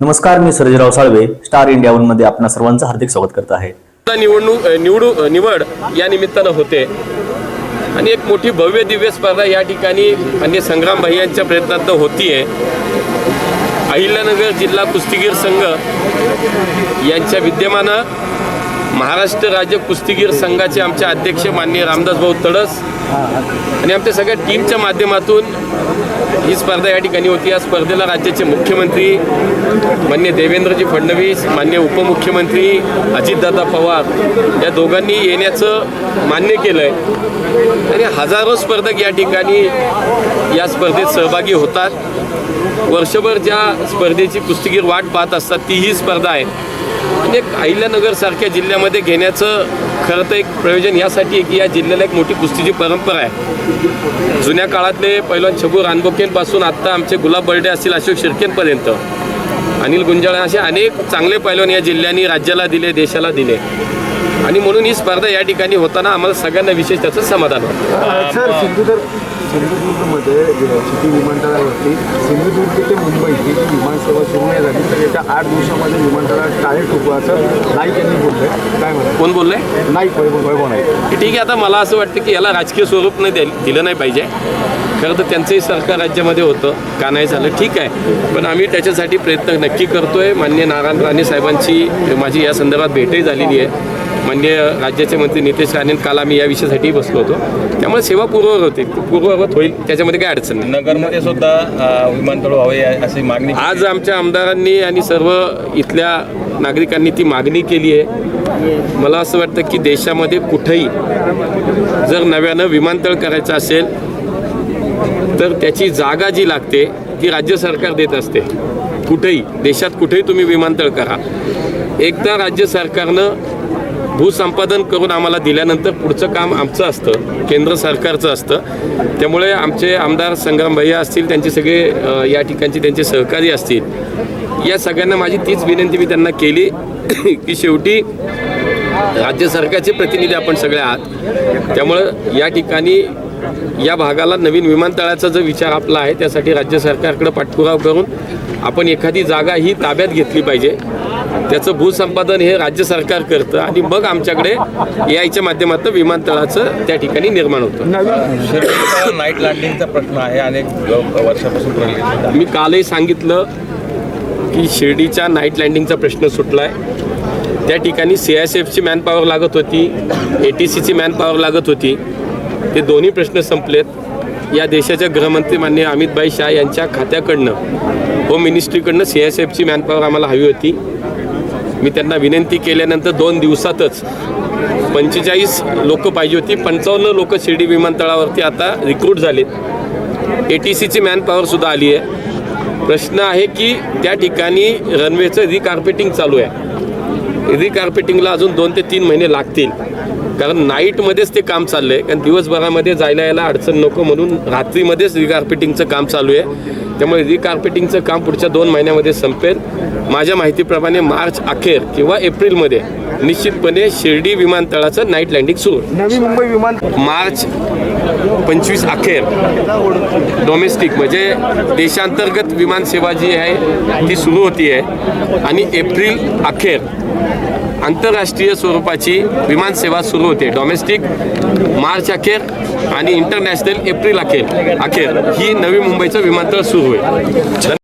नमस्कार मी Sarjerao Salve star India वनमध्ये आपणा सर्वांचं हार्दिक स्वागत करत आहे. निवडणूक निवडू निवड या निमित्तानं होते. आणि एक मोठी भव्य दिव्य स्पर्धा या ठिकाणी अन्य संग्राम यांच्या प्रयत्नांत होतीये. अहिल्यानगर जिल्हा कुस्तीगीर संघ यांच्या विद्यमानं महाराष्ट्र राज्य कुस्तीगीर संघाचे आमचे अध्यक्ष माननीय रामदास भाऊ तडस आणि आमच्या सगळ्या टीमच्या माध्यमातून ही स्पर्धा या ठिकाणी होती. या स्पर्धेला राज्याचे मुख्यमंत्री मान्य देवेंद्रजी फडणवीस मान्य उपमुख्यमंत्री अजितदादा पवार या दोघांनी येण्याचं मान्य केलं आहे आणि हजारो स्पर्धक या ठिकाणी या स्पर्धेत सहभागी होतात. वर्षभर ज्या स्पर्धेची कुस्तीगीर वाट पाहत असतात ती ही स्पर्धा आहे एक अहिल्यानगरसारख्या जिल्ह्यामध्ये घेण्याचं खरं तर एक प्रयोजन यासाठी की या जिल्ह्याला एक मोठी कुस्तीची परंपरा आहे. जुन्या काळातले पैलवान छबू रानबोकेंपासून आत्ता आमचे गुलाब बर्डे असतील अशोक शिर्केंपर्यंत अनिल गुंजाळ असे अनेक चांगले पैलवान या जिल्ह्यांनी राज्याला दिले देशाला दिले. आणि म्हणून ही स्पर्धा या ठिकाणी होताना आम्हाला सगळ्यांना विशेष त्याचं समाधान होतं. सिंधुदुर्गमध्ये चिटी विमानतळावरती सिंधुदुर्ग ते मुंबई ही जी विमानसेवा सुरू नाही झाली तर येत्या आठ दिवसामध्ये विमानतळात टाळे ठोकू असं नाईक यांनी बोललंय काय म्हणा कोण बोललंय नाईक वैभव वैभव नाईक. ठीक आहे आता मला असं वाटतं की याला राजकीय स्वरूप नाही दिलं नाही पाहिजे. खरं तर त्यांचंही सरकार राज्यामध्ये होतं का नाही झालं ठीक आहे. पण आम्ही त्याच्यासाठी प्रयत्न नक्की करतोय. मान्य नारायण राणे साहेबांची माझी या संदर्भात भेटही झालेली आहे. मान्य राज्याचे मंत्री नितेश राणे काल आम्ही या विषयासाठी बसलो होतो. त्यामुळे सेवा पूर्ववत होते. पूर्ववत होईल त्याच्यामध्ये काही अडचण नाही. नगरमध्ये सुद्धा विमानतळ व्हावे अशी मागणी आज आमच्या आमदारांनी आणि सर्व इथल्या नागरिकांनी ती मागणी केली आहे. मला असं वाटतं की देशामध्ये कुठंही जर नव्यानं विमानतळ करायचं असेल तर त्याची जागा जी लागते ती राज्य सरकार देत असते. कुठेही देशात कुठेही तुम्ही विमानतळ करा. एकदा राज्य सरकारनं भूसंपादन करून आम्हाला दिल्यानंतर पुढचं काम आमचं असतं केंद्र सरकारचं असतं. त्यामुळे आमचे आमदार संग्राम भैया असतील त्यांचे सगळे या ठिकाणचे त्यांचे सहकारी असतील. या सगळ्यांना माझी तीच विनंती मी त्यांना केली की शेवटी राज्य सरकारचे प्रतिनिधी आपण सगळे आहात. त्यामुळं या ठिकाणी या भागाला नवीन विमानतळाचा जो विचार आपला आहे त्यासाठी राज्य सरकारकडे पाठपुरावा करून आपण एखादी जागा ही ताब्यात घेतली पाहिजे. त्याचं भूसंपादन हे राज्य सरकार करतं आणि मग आमच्याकडे याच्या माध्यमातून विमानतळाचं त्या ठिकाणी निर्माण होतं. नाईट लँडिंगचा प्रश्न आहे अनेक वर्षापासून मी कालही सांगितलं की शिर्डीच्या नाईट लँडिंगचा प्रश्न सुटला आहे त्या ठिकाणी सी एस एफची मॅनपॉवर लागत होती ए टी सीची मॅनपॉवर लागत होती. ते दोन्ही प्रश्न संपलेत. या देशाच्या गृहमंत्री मान्य अमितभाई शाह यांच्या खात्याकडनं होम मिनिस्ट्रीकडनं सी एस एफची मॅनपॉवर आम्हाला हवी होती. मी त्यांना विनंती केल्यानंतर दोन दिवसातच पंचेचाळीस लोक पाहिजे होती. पंचावन्न लोक शिर्डी विमानतळावरती आता रिक्रूट झालेत. ए टी सीची मॅनपॉवरसुद्धा आली आहे. प्रश्न आहे की त्या ठिकाणी रनवेचं रिकार्पेटिंग चालू आहे. रिकार्पेटिंगला अजून दोन ते तीन महिने लागतील. कारण नाईटमध्येच ते काम चाललं आहे कारण दिवसभरामध्ये जायला यायला अडचण नको म्हणून रात्रीमध्येच रिकार्पेटिंगचं काम चालू आहे. त्यामुळे रिकार्पेटिंगचं काम पुढच्या दोन महिन्यामध्ये संपेल. माझ्या माहितीप्रमाणे मार्च अखेर किंवा एप्रिलमध्ये निश्चितपणे शिर्डी विमानतळाचं नाईट लँडिंग सुरू. नवी मुंबई विमान मार्च पंचवीस अखेर डोमेस्टिक म्हणजे देशांतर्गत विमानसेवा जी आहे ती सुरू होती आहे आणि एप्रिल अखेर आंतरराष्ट्रीय स्वरूपाची विमानसेवा सुरू होते. डॉमेस्टिक मार्च अखेर आणि इंटरनॅशनल एप्रिल अखेर अखेर ही नवी मुंबईचं विमानतळ सुरू आहे. धन्यवाद.